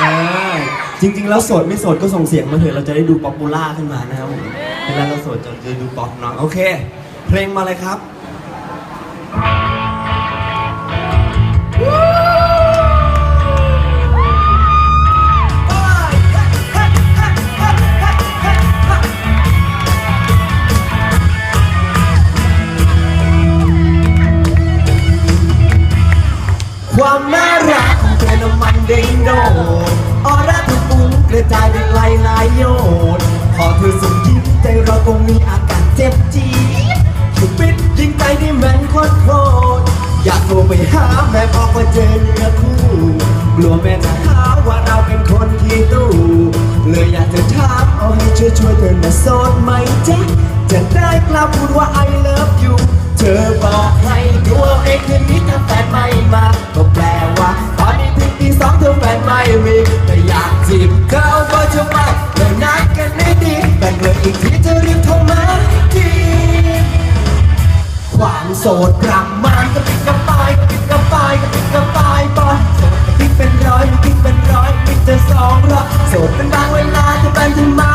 เออจริง ๆ แล้วโสดไม่โสดก็ส่งเสียงมาเถอะเราจะได้ดูป๊อปปูล่าขึ้นมานะครับผมเวลาเราโสดจะดูป๊อปเนาะโอเค เพลงมาเลยครับความน่ารัก ของเธอน้ำมันเด้งโดดออร่าทุกปุ้งกระจายเป็นลายลายโยนพอเธอส่งยิ้มใจเราคงมีอาการเจ็บจี๊ดคิดปิดยิงใจที่แม่นโคตรโคตรอยากโทรไปหาแม่บอกว่าเจอเนื้อคู่กลัวแม่จะหาว่าเราเป็นคนที่ตู้เลยอยากจะถามเอาให้ช่วยช่วยเธอนะโสด ม่มีแต่อยากจีบเขาเบอก็จะมาเลยนัดกันได้ดีแต่เมื่ออีกทีจะรีบโทรมาทีความโสดระมันก็ปิดกระปายก็ปิดกระปายก็ปิดกระปายบอลโสดก็ปิดเป็นร้อยคิดเป็นร้อยคิดจะสองร้อยโสดเป็นบางเวลาจะเป็นทำไม